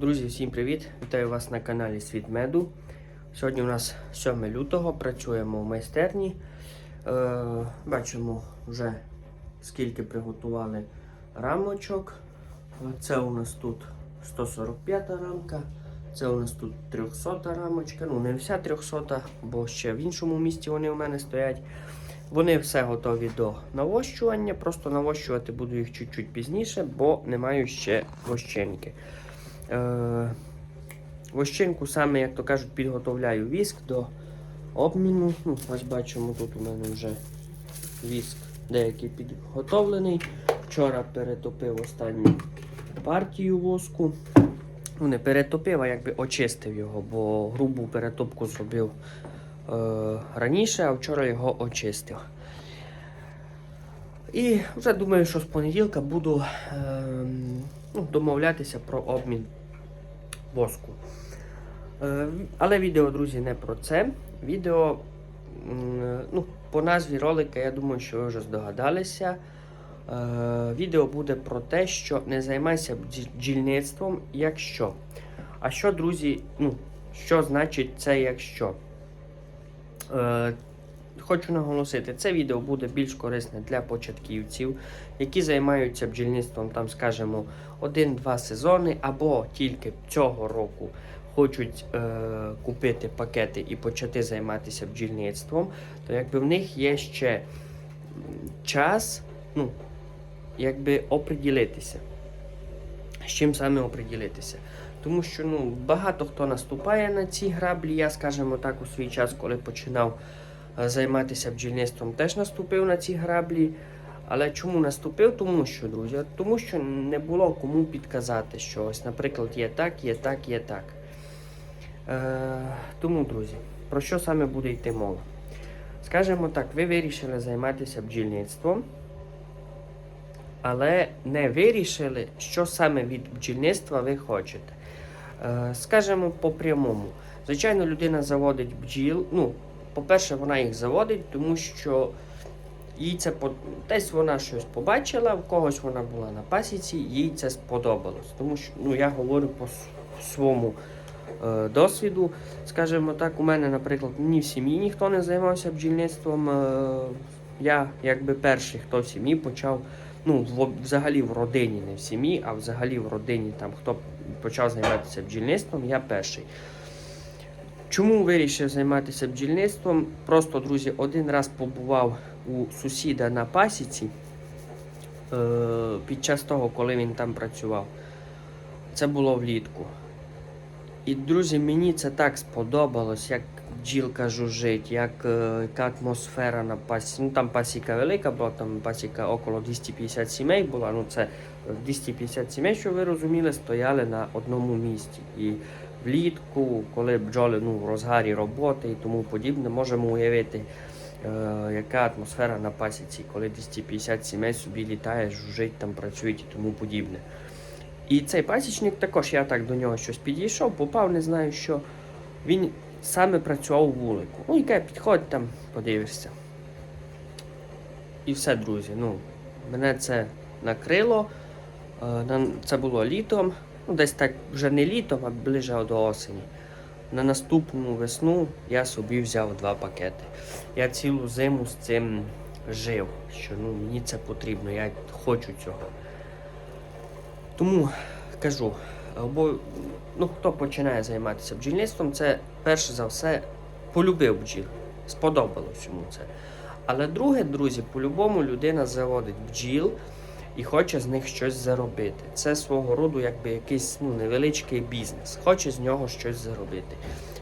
Друзі, всім привіт! Вітаю вас на каналі Світ Меду. Сьогодні у нас 7 лютого, працюємо в майстерні. Е, бачимо вже скільки приготували рамочок. Це у нас тут 145 рамка, це у нас тут 300 рамочка. Ну, не вся 300, бо ще в іншому місці вони у мене стоять. Вони все готові до навощування, просто навощувати буду їх чуть-чуть пізніше, бо не маю ще вощенки. Е, вощенку саме, як то кажуть, підготовляю віск до обміну. Ну, ось бачимо, тут у мене вже віск деякий підготовлений. Вчора перетопив останню партію воску. Ну, не перетопив, а якби очистив його, бо грубу перетопку зробив е, раніше, а вчора його очистив. І вже думаю, що з понеділка буду е, ну, домовлятися про обмін воску. Е, але відео, друзі, не про це. Відео ну, по назві ролика, я думаю, що ви вже здогадалися. Е, відео буде про те, що не займайся бджі- бджільництвом, якщо. А що, друзі, ну, що значить це якщо? Хочу наголосити, це відео буде більш корисне для початківців, які займаються бджільництвом, там, скажімо, один-два сезони, або тільки цього року хочуть е, купити пакети і почати займатися бджільництвом, то якби в них є ще час, ну, якби оприділитися. З чим саме оприділитися? Тому що ну, багато хто наступає на ці граблі. Я, скажімо так, у свій час, коли починав займатися бджільництвом, теж наступив на ці граблі. Але чому наступив? Тому що, друзі, тому що не було кому підказати, що ось, наприклад, є так, є так, є так. Е, тому, друзі, про що саме буде йти мова? Скажімо так, ви вирішили займатися бджільництвом, але не вирішили, що саме від бджільництва ви хочете. Е, скажімо по прямому. Звичайно, людина заводить бджіл. Ну, по-перше, вона їх заводить, тому що їй це десь вона щось побачила, в когось вона була на пасіці, їй це сподобалось. Тому що ну, я говорю по своєму е, досвіду. Скажімо так, у мене, наприклад, ні в сім'ї ніхто не займався бджільництвом. Е, я якби перший, хто в сім'ї почав, ну, в, взагалі в родині, не в сім'ї, а взагалі в родині, там, хто почав займатися бджільництвом, я перший. Чому вирішив займатися бджільництвом? Просто, друзі, один раз побував у сусіда на пасіці е, під час того, коли він там працював. Це було влітку. І, друзі, мені це так сподобалось, як бджілка жужжить, як е, яка атмосфера на пасіці. Ну там пасіка велика була, там пасіка около 250 сімей була. Ну це е, 250 сімей, що ви розуміли, стояли на одному місці. І влітку, коли бджоли ну, в розгарі роботи і тому подібне, можемо уявити, е, яка атмосфера на пасіці, коли 250 сімей собі літає, жужжить, там працюють і тому подібне. І цей пасічник також, я так до нього щось підійшов, попав, не знаю що. Він саме працював у вулику. Ну, каже, підходь там, подивишся. І все, друзі. Ну, мене це накрило. Е, Це було літом. Ну, десь так вже не літом, а ближе до осені. На наступну весну я собі взяв два пакети. Я цілу зиму з цим жив, що ну, мені це потрібно, я хочу цього. Тому кажу, бо ну, хто починає займатися бджільництвом, це перше за все полюбив бджіл. Сподобалось йому це. Але друге, друзі, по-любому людина заводить бджіл і хоче з них щось заробити. Це свого роду якби якийсь ну, невеличкий бізнес. Хоче з нього щось заробити.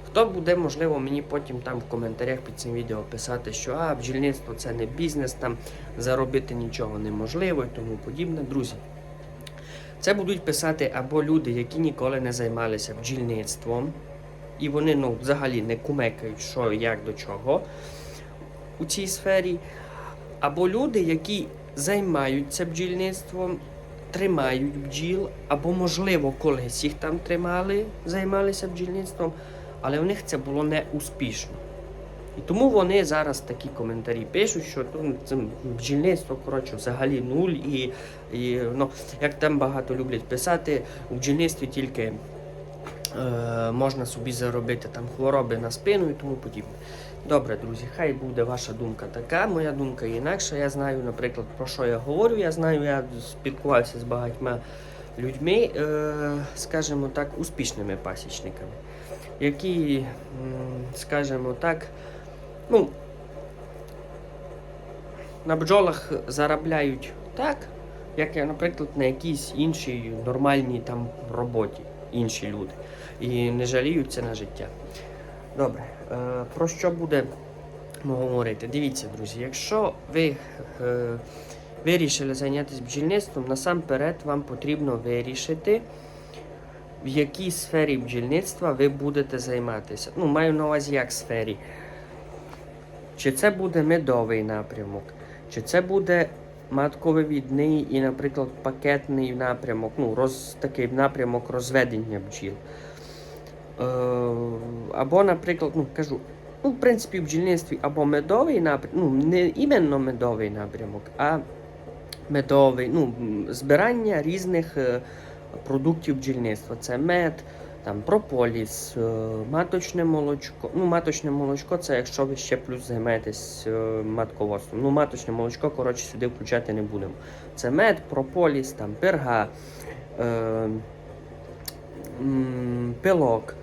Хто буде, можливо, мені потім там в коментарях під цим відео писати, що а, бджільництво це не бізнес, там заробити нічого неможливо і тому подібне. Друзі, це будуть писати або люди, які ніколи не займалися бджільництвом, і вони ну, взагалі не кумекають, що як до чого у цій сфері, або люди, які займаються бджільництвом, тримають бджіл, або, можливо, колись їх там тримали, займалися бджільництвом, але в них це було не успішно. І тому вони зараз такі коментарі пишуть, що ну, це бджільництво коротше, взагалі нуль. І, і ну, як там багато люблять писати, у бджільництві тільки е, можна собі заробити там хвороби на спину і тому подібне. Добре, друзі, хай буде ваша думка така. Моя думка інакша. Я знаю, наприклад, про що я говорю. Я знаю, я спілкувався з багатьма людьми, е, скажімо так, успішними пасічниками, які, скажімо так, ну, на бджолах заробляють так, як, я, наприклад, на якійсь іншій нормальній там роботі інші люди. І не жаліються на життя. Добре, е, про що буде говорити? Дивіться, друзі, якщо ви е, вирішили зайнятися бджільництвом, насамперед вам потрібно вирішити, в якій сфері бджільництва ви будете займатися. Ну, маю на увазі як сфері. Чи це буде медовий напрямок, чи це буде матковивідний і, наприклад, пакетний напрямок, ну, роз, такий напрямок розведення бджіл. Е, або, наприклад, ну, кажу, ну, в принципі, в бджільництві або медовий напрямок, ну, не іменно медовий напрямок, а медовий, ну, збирання різних е, продуктів бджільництва. Це мед, там прополіс, е, маточне молочко. Ну, маточне молочко це якщо ви ще плюс займаєтесь е, матководством. Ну, маточне молочко, коротше, сюди включати не будемо. Це мед, прополіс, там, перга, е, пилок.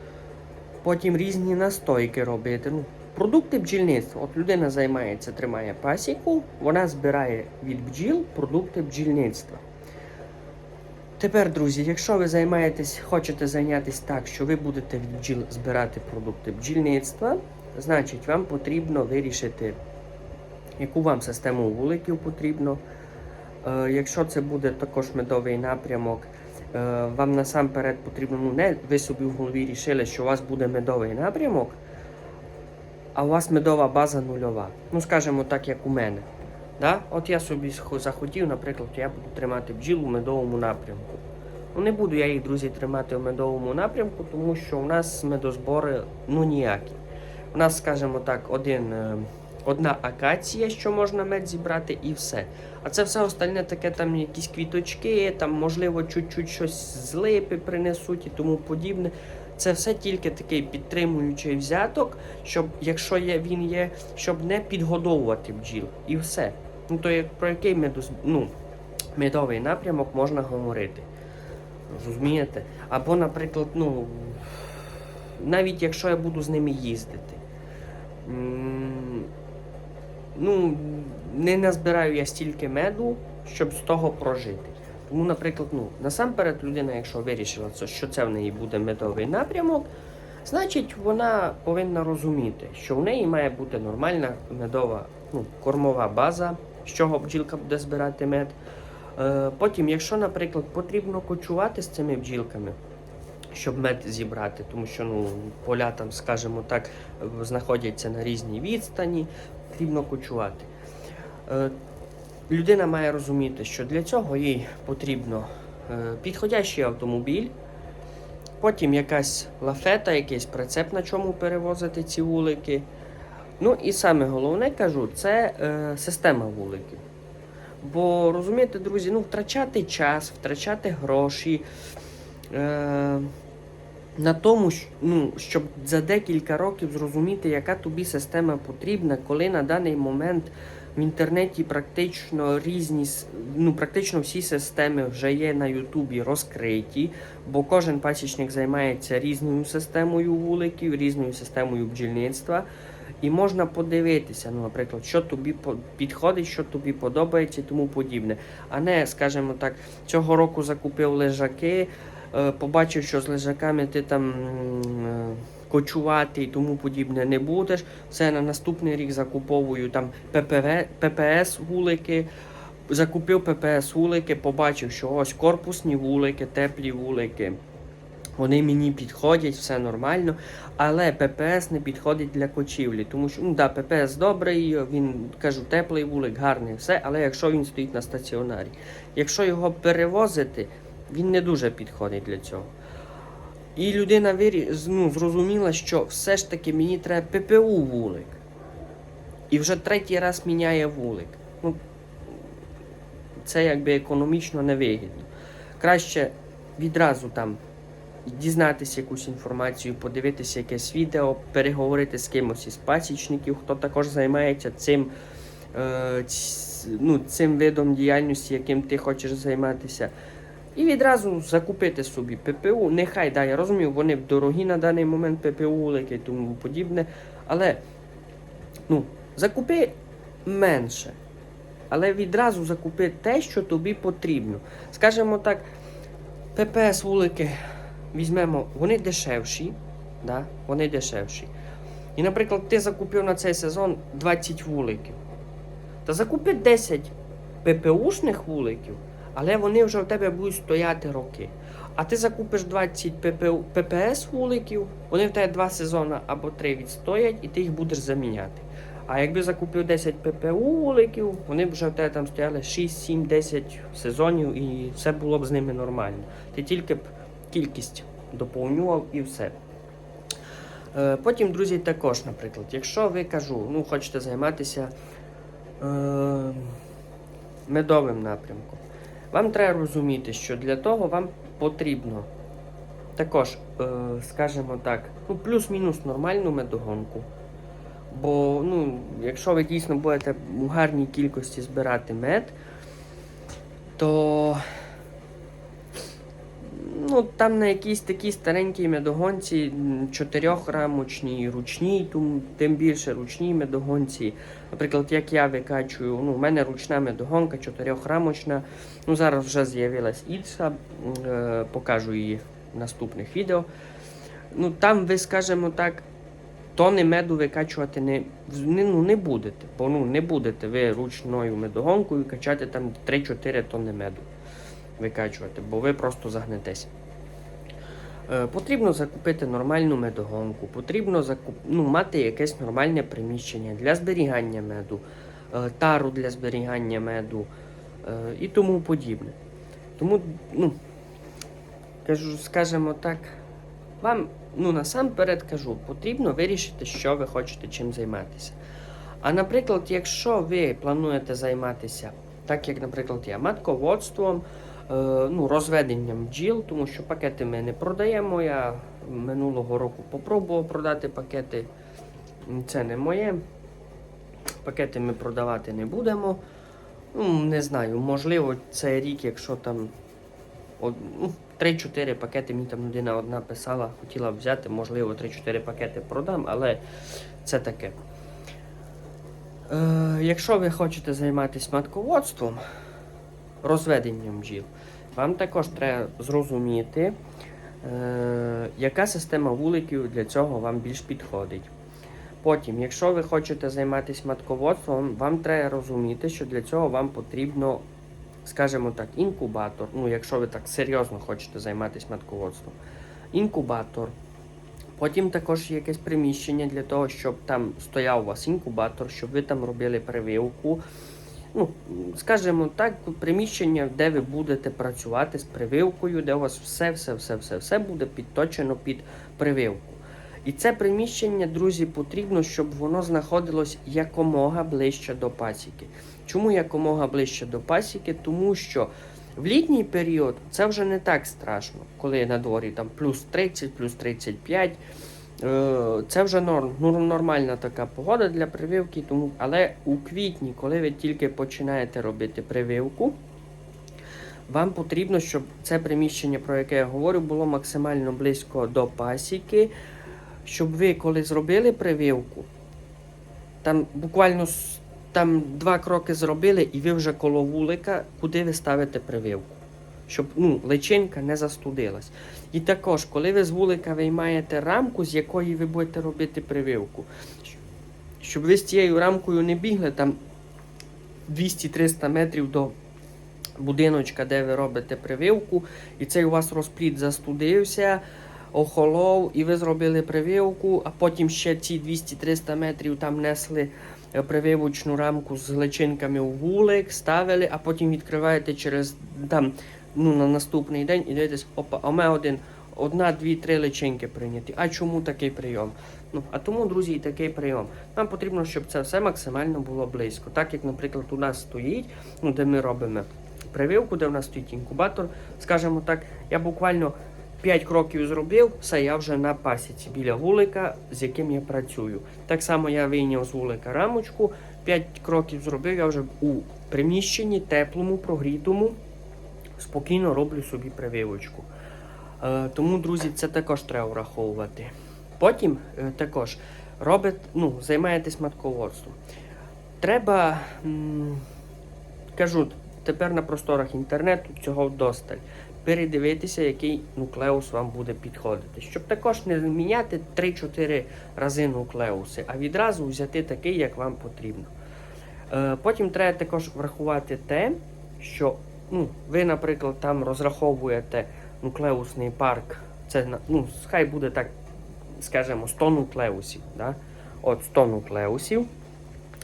Потім різні настойки робити. Ну, продукти бджільництва. От людина займається, тримає пасіку, вона збирає від бджіл продукти бджільництва. Тепер, друзі, якщо ви займаєтесь, хочете зайнятися так, що ви будете від бджіл збирати продукти бджільництва, значить вам потрібно вирішити, яку вам систему вуликів потрібно. Е, якщо це буде також медовий напрямок, вам насамперед потрібно, ну не ви собі в голові рішили, що у вас буде медовий напрямок, а у вас медова база нульова. Ну, скажімо так, як у мене. Да? От я собі захотів, наприклад, я буду тримати бджіл у медовому напрямку. Ну, не буду я їх, друзі, тримати у медовому напрямку, тому що у нас медозбори ну ніякі. У нас, скажімо так, один, е, одна акація, що можна мед зібрати, і все. А це все остальне таке, там якісь квіточки, там, можливо, чуть-чуть щось з липи принесуть і тому подібне. Це все тільки такий підтримуючий взяток, щоб, якщо є, він є, щоб не підгодовувати бджіл. І все. Ну то як про який медоз... ну, медовий напрямок можна говорити? Розумієте? Або, наприклад, ну, навіть якщо я буду з ними їздити. м, Ну, не назбираю я стільки меду, щоб з того прожити. Тому, наприклад, ну, насамперед людина, якщо вирішила, що це в неї буде медовий напрямок, значить вона повинна розуміти, що в неї має бути нормальна медова ну, кормова база, з чого бджілка буде збирати мед. Е, потім, якщо, наприклад, потрібно кочувати з цими бджілками, щоб мед зібрати, тому що ну, поля там, скажімо так, знаходяться на різній відстані, потрібно кочувати. Е, людина має розуміти, що для цього їй потрібно е, підходящий автомобіль, потім якась лафета, якийсь прицеп, на чому перевозити ці вулики. Ну і саме головне кажу, це е, система вуликів. Бо розумієте, друзі, ну втрачати час, втрачати гроші на тому, ну, щоб за декілька років зрозуміти, яка тобі система потрібна, коли на даний момент в інтернеті практично різні, ну, практично всі системи вже є на Ютубі розкриті, бо кожен пасічник займається різною системою вуликів, різною системою бджільництва. І можна подивитися, ну, наприклад, що тобі підходить, що тобі подобається і тому подібне. А не, скажімо так, цього року закупив лежаки, побачив, що з лежаками ти там е, кочувати і тому подібне не будеш. Все на наступний рік закуповую там ППС вулики. Закупив ППС вулики, побачив, що ось корпусні вулики, теплі вулики. Вони мені підходять, все нормально, але ППС не підходить для кочівлі, тому що ну да, ППС добрий, він кажу, теплий вулик, гарний, все, але якщо він стоїть на стаціонарі, якщо його перевозити, він не дуже підходить для цього. І людина вирі... ну, зрозуміла, що все ж таки мені треба ППУ вулик. І вже третій раз міняє вулик. Ну, це якби економічно невигідно. Краще відразу там дізнатися якусь інформацію, подивитися якесь відео, переговорити з кимось із пасічників, хто також займається цим, е, ну, цим видом діяльності, яким ти хочеш займатися. І відразу закупити собі ППУ. Нехай да, я розумію, вони дорогі на даний момент ППУ і тому подібне. Але ну, закупи менше. Але відразу закупи те, що тобі потрібно. Скажімо так, ППС вулики візьмемо, вони дешевші. Да? Вони дешевші. І, наприклад, ти закупив на цей сезон 20 вуликів. Та закупи 10 ППУшних вуликів, але вони вже в тебе будуть стояти роки. А ти закупиш 20 ППС вуликів, вони в тебе 2 сезони або 3 відстоять, і ти їх будеш заміняти. А якби закупив 10 ППУ вуликів, вони б вже в тебе там стояли 6, 7, 10 сезонів і все було б з ними нормально. Ти тільки б кількість доповнював і все. Е, Потім, друзі, також, наприклад, якщо ви кажу, ну, хочете займатися е, медовим напрямком, вам треба розуміти, що для того вам потрібно також, е, скажімо так, ну, плюс-мінус нормальну медогонку. Бо ну, якщо ви дійсно будете у гарній кількості збирати мед, то ну, там на якійсь такій старенькій медогонці, м, чотирьохрамочній, ручній, тим, більше ручній медогонці. Наприклад, як я викачую, ну, у мене ручна медогонка, чотирьохрамочна. Ну, зараз вже з'явилась інша, е, покажу її в наступних відео. Ну, там ви, скажімо так, тони меду викачувати не, не, ну, не будете. Бо ну, не будете ви ручною медогонкою качати там 3-4 тони меду викачувати, бо ви просто загнетеся. Е, потрібно закупити нормальну медогонку, потрібно закуп... ну, мати якесь нормальне приміщення для зберігання меду, е, тару для зберігання меду е, і тому подібне. Тому, ну, кажу, скажімо так, вам ну, насамперед кажу, потрібно вирішити, що ви хочете чим займатися. А наприклад, якщо ви плануєте займатися, так як, наприклад, я матководством, ну, розведенням бджіл, тому що пакети ми не продаємо. Я минулого року попробував продати пакети. Це не моє. Пакети ми продавати не будемо. Ну, не знаю, можливо, цей рік, якщо там ну, 3-4 пакети, мені там людина одна писала, хотіла б взяти, можливо, 3-4 пакети продам, але це таке. Е, якщо ви хочете займатися матководством, розведенням бджіл, вам також треба зрозуміти, е, яка система вуликів для цього вам більш підходить. Потім, якщо ви хочете займатися матководством, вам треба розуміти, що для цього вам потрібно, скажімо так, інкубатор. Ну, якщо ви так серйозно хочете займатися матководством, інкубатор. Потім також є якесь приміщення для того, щоб там стояв у вас інкубатор, щоб ви там робили прививку. Ну, скажімо так, приміщення, де ви будете працювати з прививкою, де у вас все, все, все, все, все буде підточено під прививку. І це приміщення, друзі, потрібно, щоб воно знаходилось якомога ближче до пасіки. Чому якомога ближче до пасіки? Тому що в літній період це вже не так страшно, коли на дворі там плюс 30, плюс 35. Е, Це вже норм, ну, нормальна така погода для прививки, тому, але у квітні, коли ви тільки починаєте робити прививку, вам потрібно, щоб це приміщення, про яке я говорю, було максимально близько до пасіки, щоб ви, коли зробили прививку, там буквально там два кроки зробили, і ви вже коло вулика, куди ви ставите прививку. Щоб ну, личинка не застудилась. І також, коли ви з вулика виймаєте рамку, з якої ви будете робити прививку, щоб ви з цією рамкою не бігли там 200-300 метрів до будиночка, де ви робите прививку, і цей у вас розплід застудився, охолов, і ви зробили прививку, а потім ще ці 200-300 метрів там несли е, прививочну рамку з личинками у вулик, ставили, а потім відкриваєте через там, ну, на наступний день і дивитесь, опа, мене один, одна, дві, три личинки прийняті. А чому такий прийом? Ну, а тому, друзі, і такий прийом. Нам потрібно, щоб це все максимально було близько. Так як, наприклад, у нас стоїть, ну, де ми робимо прививку, де у нас стоїть інкубатор, скажімо так, я буквально 5 кроків зробив, все, я вже на пасіці біля вулика, з яким я працюю. Так само я вийняв з вулика рамочку, 5 кроків зробив, я вже у приміщенні теплому, прогрітому, спокійно роблю собі прививочку. Е, тому, друзі, це також треба враховувати. Потім е, також робить, ну, займаєтесь матководством. Треба, кажу, тепер на просторах інтернету цього вдосталь. Передивитися, який нуклеус вам буде підходити. Щоб також не міняти 3-4 рази нуклеуси, а відразу взяти такий, як вам потрібно. Е, потім треба також врахувати те, що ну, ви, наприклад, там розраховуєте нуклеусний парк. Це ну, хай буде так, скажімо, 100 нуклеусів. Да? От 100 нуклеусів.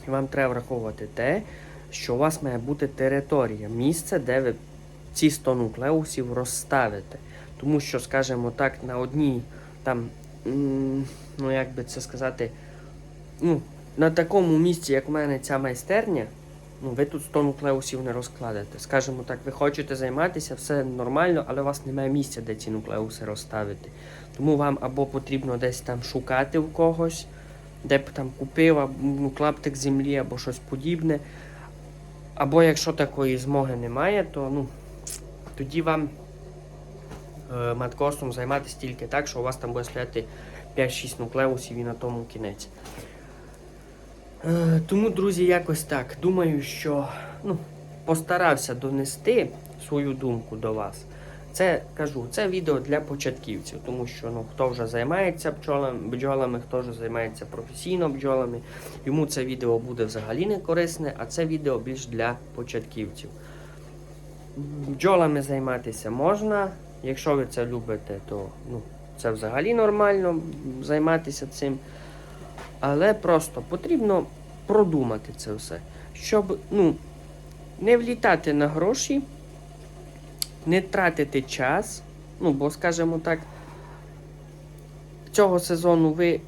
І вам треба враховувати те, що у вас має бути територія, місце, де ви ці 100 нуклеусів розставите. Тому що, скажімо так, на одній там, ну як би це сказати, ну, на такому місці, як в мене ця майстерня, ну, ви тут 100 нуклеусів не розкладете. Скажімо так, ви хочете займатися, все нормально, але у вас немає місця, де ці нуклеуси розставити. Тому вам або потрібно десь там шукати в когось, де б там купив або, ну, клаптик землі або щось подібне. Або якщо такої змоги немає, то ну, тоді вам е, маткосом займатися тільки так, що у вас там буде стояти 5-6 нуклеусів і на тому кінець. Е, тому, друзі, якось так. Думаю, що ну, постарався донести свою думку до вас. Це кажу, це відео для початківців, тому що ну, хто вже займається бджолами, бджолами, хто вже займається професійно бджолами, йому це відео буде взагалі не корисне, а це відео більш для початківців. Бджолами займатися можна. Якщо ви це любите, то ну, це взагалі нормально займатися цим. Але просто потрібно продумати це все, щоб ну, не влітати на гроші, не тратити час. Ну, бо, скажімо так, цього сезону ви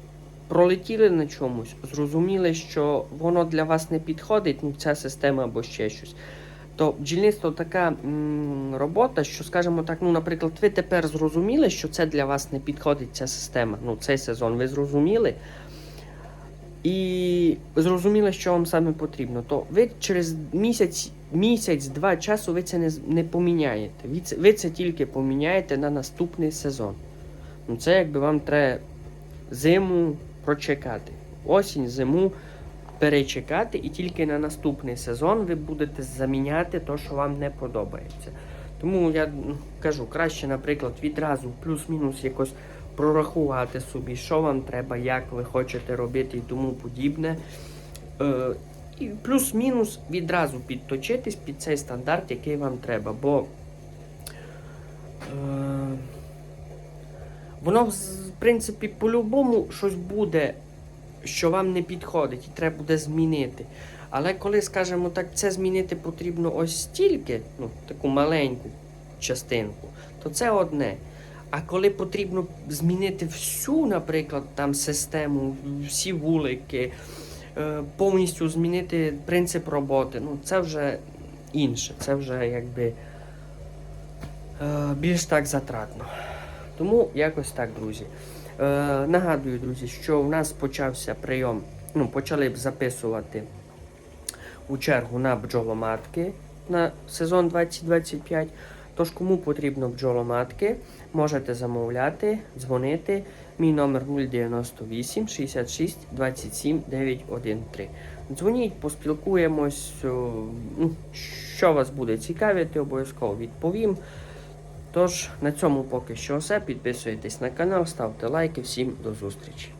пролетіли на чомусь, зрозуміли, що воно для вас не підходить, ну, ця система або ще щось. То бджільництво така м, робота, що, скажімо так, ну, наприклад, ви тепер зрозуміли, що це для вас не підходить ця система. Ну, цей сезон ви зрозуміли. І зрозуміли, що вам саме потрібно, то ви через місяць, місяць-два часу ви це не, не поміняєте. Ви це, ви це тільки поміняєте на наступний сезон. Ну, це якби вам треба зиму прочекати. Осінь, зиму перечекати, і тільки на наступний сезон ви будете заміняти те, що вам не подобається. Тому я кажу, краще, наприклад, відразу плюс-мінус якось прорахувати собі, що вам треба, як ви хочете робити і тому подібне. Е, і плюс-мінус відразу підточитись під цей стандарт, який вам треба. Бо е, воно, в принципі, по-любому щось буде, що вам не підходить, і треба буде змінити. Але коли, скажімо так, це змінити потрібно ось стільки, ну, таку маленьку частинку, то це одне. А коли потрібно змінити всю, наприклад, там систему, всі вулики, е, повністю змінити принцип роботи, ну це вже інше, це вже якби е, більш так затратно. Тому якось так, друзі. Е, нагадую, друзі, що в нас почався прийом, ну, почали б записувати у чергу на бджоломатки на сезон 2025. Тож, кому потрібно бджоломатки, можете замовляти, дзвонити. Мій номер 098 66 27 913. Дзвоніть, поспілкуємось. ну, Що вас буде цікавити, обов'язково відповім. Тож, на цьому поки що все. Підписуйтесь на канал, ставте лайки. Всім до зустрічі.